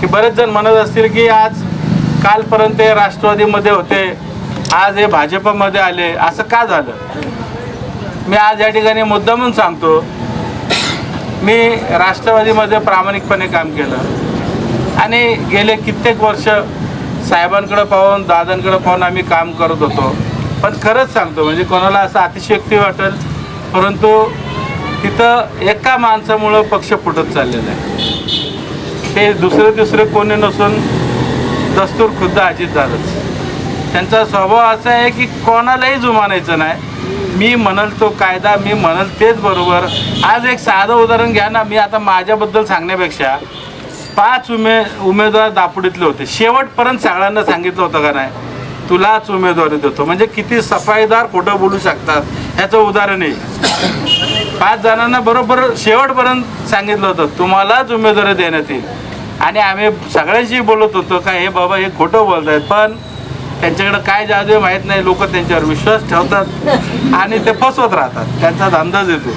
की बरेच जण म्हणत असतील की आज कालपर्यंत हे राष्ट्रवादीमध्ये होते आज हे भाजपमध्ये आले असं का झालं? मी आज या ठिकाणी मुद्दामून सांगतो मी राष्ट्रवादीमध्ये प्रामाणिकपणे काम केलं. आणि गेले कित्येक वर्ष साहेबांकडं पाहून दादांकडं पाहून आम्ही काम करत होतो. पण खरंच सांगतो म्हणजे कोणाला असं अतिशयोक्ती वाटेल परंतु तिथं एका माणसामुळं पक्ष फुटत चाललेला आहे. ते दुसरे दुसरे कोणी नसून दस्तूर खुद्द अजितदारच त्यांचा स्वभाव असा आहे की कोणालाही जुमानायचं नाही. मी म्हणल तो कायदा मी म्हणल तेच बरोबर. आज एक साधं उदाहरण घ्या ना मी आता माझ्याबद्दल सांगण्यापेक्षा पाच उमे उमेदवार दापुडीतले होते. शेवटपर्यंत सगळ्यांना सांगितलं होतं का नाही? तुलाच उमेदवारी देतो. म्हणजे किती सफाईदार खोटं बोलू शकतात. ह्याचं उदाहरण आहे. पाच जणांना बरोबर शेवटपर्यंत सांगितलं होतं तुम्हालाच उमेदवारी देण्यात येईल. आणि आम्ही सगळ्यांशी बोलत होतो का हे बाबा हे खोटं बोलत आहेत पण त्यांच्याकडे काय जादू आहे माहीत नाही लोक त्यांच्यावर विश्वास ठेवतात आणि ते फसवत राहतात त्यांचा अंदाज येतो.